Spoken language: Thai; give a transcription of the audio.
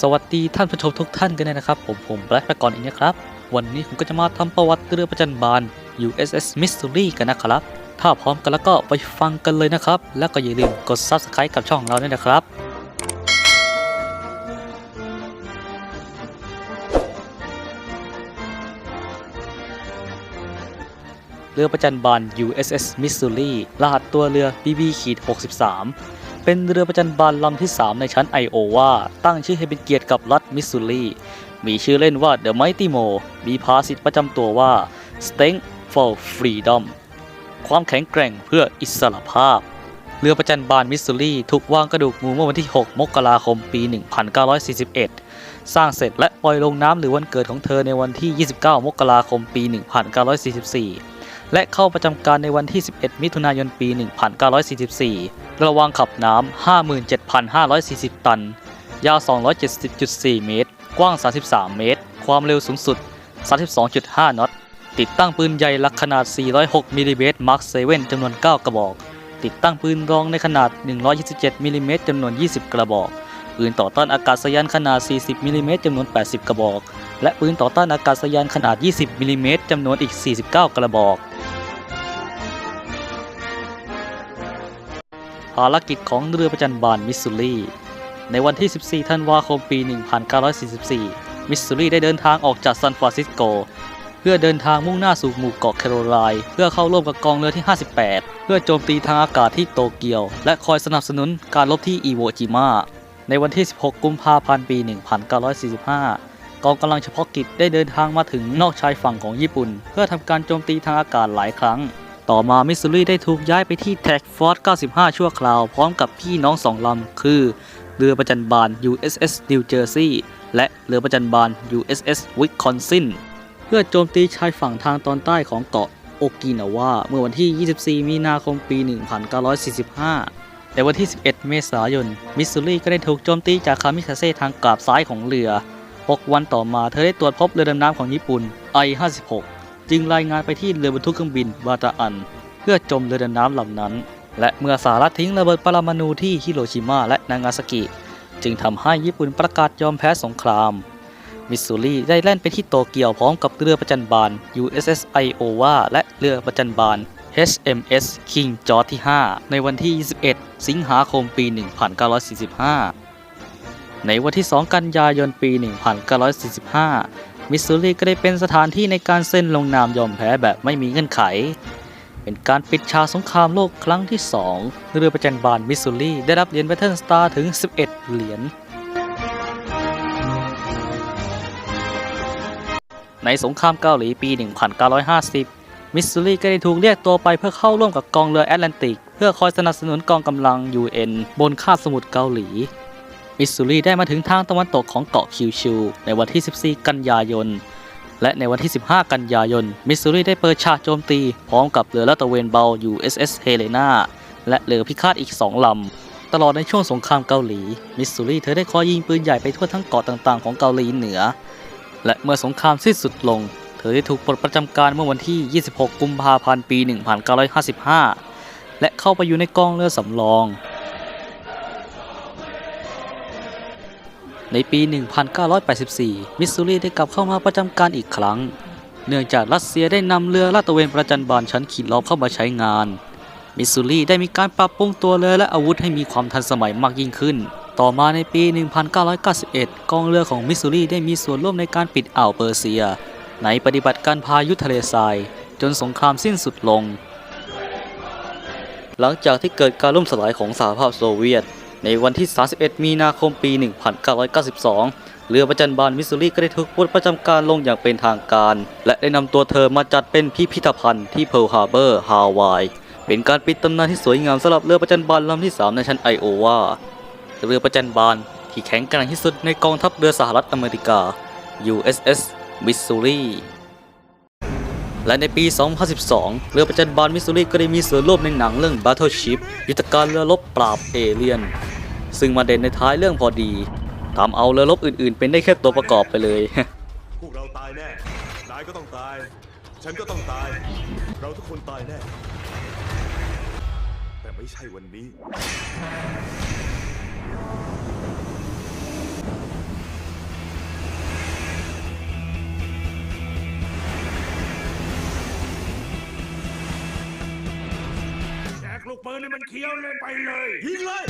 สวัสดีท่านผู้ชมทุกท่านกันนะครับ ผมผมแบล็คไปก่อนอีกนะครับ วันนี้ผมก็จะมาทำประวัติเรือประจันบาน USS Mystery กันนะครับ ถ้าพร้อมกันแล้วก็ไปฟังกันเลยนะครับ แล้วก็อย่าลืมกด Subscribe กับช่องเราด้วยนะครับเรือประจันบาน USS Missouri รหัสตัวเรือ BB-63 เป็นเรือประจันบานลำที่ 3 ในชั้นไอโอวาตั้งชื่อให้เป็นเกียรติกับรัฐมิสซูรีมีชื่อเล่นว่า The Mighty Mo มีภาษิตประจำตัวว่า Strength for Freedom ความแข็งแกร่งเพื่ออิสรภาพ เรือประจันบานมิสซูรีถูกวางกระดูกงูเมื่อวันที่ 6 มกราคมปี 1941 สร้างเสร็จและปล่อยลงน้ำหรือวันเกิดของเธอในวันที่ 29 มกราคมปี 1944 และเข้าประจำการในวันที่ 11 มิถุนายนปี 1944 ระวางขับน้ำ 57,540 ตัน ยาว 270.4 เมตร กว้าง 33 เมตร ความเร็วสูงสุด 32.5น็อต ติดตั้งปืนใหญ่ลักขนาด 406มิลลิเมตร Mark 7จำนวน 9 กระบอก ติดตั้งปืนรองในขนาด 127มิลลิเมตรจำนวน 20 กระบอกปืนต่อต้านอากาศยานขนาด 40 มิลลิเมตรจำนวน 80 กระบอก และปืนต่อต้านอากาศยานขนาด 20 มิลลิเมตรจำนวนอีก 49 กระบอก ภารกิจของเรือประจันบานมิสซูรีในวันที่ 14 ธันวาคม ปี 1944 มิสซูรีได้เดินทางออกจากซานฟรานซิสโก เพื่อเดินทางมุ่งหน้าสู่หมู่เกาะแคโรไลน์เพื่อเข้าร่วมกับกองเรือที่ 58 เพื่อโจมตีทางอากาศที่โตเกียว และคอยสนับสนุนการรบที่อิโวจิมะในวันที่ 16 กุมภาพันธ์ ปี 1945 กองกำลังเฉพาะกิจได้เดินทางมาถึงนอกชายฝั่งของญี่ปุ่น เพื่อทำการโจมตีทางอากาศหลายครั้ง ต่อมามิสซูรีได้ถูกย้ายไปที่แท็กฟอร์ด 95 ชั่วคราว พร้อมกับพี่น้องสองลำ คือ เรือประจันบาน USS New Jersey และเรือประจันบาน USS Wisconsin เพื่อโจมตีชายฝั่งทางตอนใต้ของเกาะโอกินาวาเมื่อวันที่ 24 มีนาคมปี 1945ในวันที่ 11 เมษายน มิสซูรีก็ได้ถูกโจมตีจากคามิคาเซ่ทางกราบซ้ายของเรือ 6 วันต่อมาเธอได้ตรวจพบเรือดำน้ำของญี่ปุ่น I-56 จึงรายงานไปที่เรือบรรทุกเครื่องบินบาตาอัน เพื่อจมเรือดำน้ำลำนั้น และเมื่อสหรัฐทิ้งระเบิดปรมาณูที่ฮิโรชิมาและนางาซากิ จึงทำให้ญี่ปุ่นประกาศยอมแพ้สงคราม มิสซูรีได้แล่นไปที่โตเกียวพร้อมกับเรือประจันบาน USS Iowa และเรือประจันบาน HMS King George ที่ 5 ในวันที่ 21 สิงหาคมปี 1945 ในวันที่ 2 กันยายนปี 1945 มิสซูรีก็ได้เป็นสถานที่ในการเซ็นลงนามยอมแพ้แบบไม่มีเงื่อนไข เป็นการปิดฉากสงครามโลกครั้งที่ 2 เรือประจันบานมิสซูรีได้รับเหรียญแบทเทิลสตาร์ถึง 11 เหรียญในสงครามเกาหลีปี 1950 มิสซูรีก็ได้ถูกเรียกตัวไปเพื่อเข้าร่วมกับกองเรือแอตแลนติก เพื่อคอยสนับสนุนกองกำลัง UN บนคาบสมุทรเกาหลี มิสซูรีได้มาถึงทางตะวันตกของเกาะคิวชูในวันที่ 14 กันยายน และในวันที่ 15 กันยายน มิสซูรีได้เปิดฉากโจมตี พร้อมกับเรือลาดตระเวนเบา USS Helena และเรือพิฆาตอีก 2 ลำ ตลอดในช่วงสงครามเกาหลี มิสซูรีเธอได้คอยยิงปืนใหญ่ไปทั่วทั้งเกาะต่างๆ ของเกาหลีเหนือ และเมื่อสงครามสิ้นสุดลง เธอได้ถูกปลดประจำการเมื่อวันที่ 26 กุมภาพันธ์ ปี 1955 และเข้าไปอยู่ในกองเรือสำรอง ในปี 1984 มิสซูรีได้กลับเข้ามาประจำการอีกครั้ง เนื่องจากรัสเซียได้นำเรือลาดตระเวนประจันบานชั้นขีดล้อมเข้ามาใช้งาน มิสซูรีได้มีการปรับปรุงตัวเรือและอาวุธให้มีความทันสมัยมากยิ่งขึ้น ต่อมาในปี 1991 กองเรือของมิสซูรีได้มีส่วนร่วมในการปิดอ่าวเปอร์เซีย ในปฏิบัติการพายุทะเลทราย จนสงครามสิ้นสุดลง หลังจากที่เกิดการล่มสลายของสหภาพโซเวียต ในวันที่ 31 มีนาคมปี 1992 เรือประจันบานมิสซูรีก็ได้ถูกปลดประจำการลงอย่างเป็นทางการ และได้นำตัวเธอมาจัดเป็นพิพิธภัณฑ์ที่เพิร์ลฮาร์เบอร์ฮาวาย เป็นการปิดตำนานที่สวยงามสำหรับเรือประจันบานลำที่ 3 ในชั้นไอโอวา เรือประจันบานที่แข็งแกร่งที่สุดในกองทัพเรือสหรัฐอเมริกา USS Missouri และในปี 2012 เรือประจันบานมิสซูรีก็ได้มีส่วนร่วมในหนังเรื่อง Battleship ยุทธการเรือรบปราบเอเลียน ซึ่งมาเด่นในท้ายเรื่องพอดีทำเอาเรือรบอื่นๆ เป็นได้แค่ตัวประกอบไปเลย พวกเราตายแน่ นายก็ต้องตาย ฉันก็ต้องตาย เราทุกคนตายแน่ แต่ไม่ใช่วันนี้ แจกลูกปืนให้มันเคี้ยวเลยไปเลย ยิงเลย